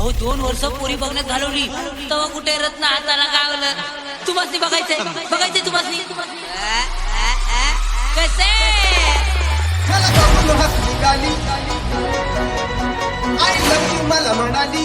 अहो दोन वर्ष पोरी बघण्यात घालवली. तेव्हा कुठे रत्न हाताला गावलं? तुम्हाला बघायचंय बघायचंय तुम्हाला कसे? मला म्हणाली.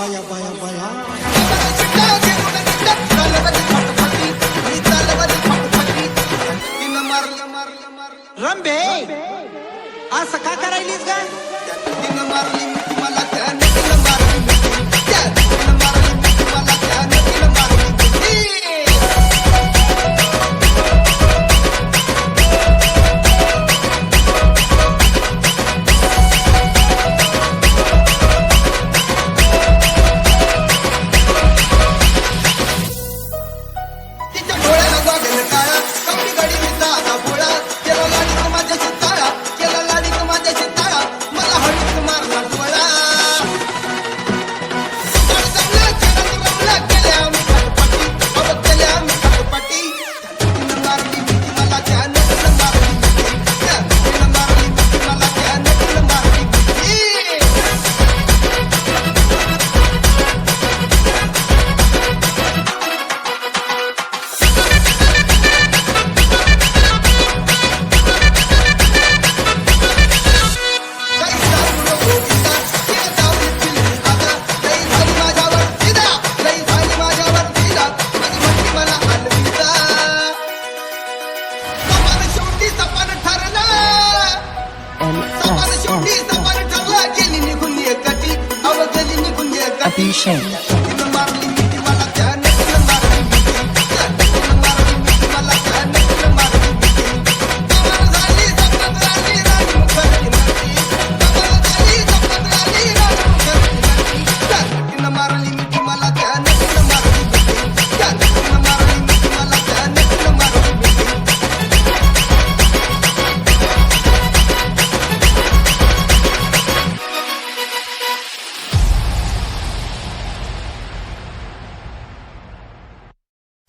बाया बाया बाया रंभे असं का करायलीस का? तिनं मारली பகல் காலம் கடி விட்டா Abhishek.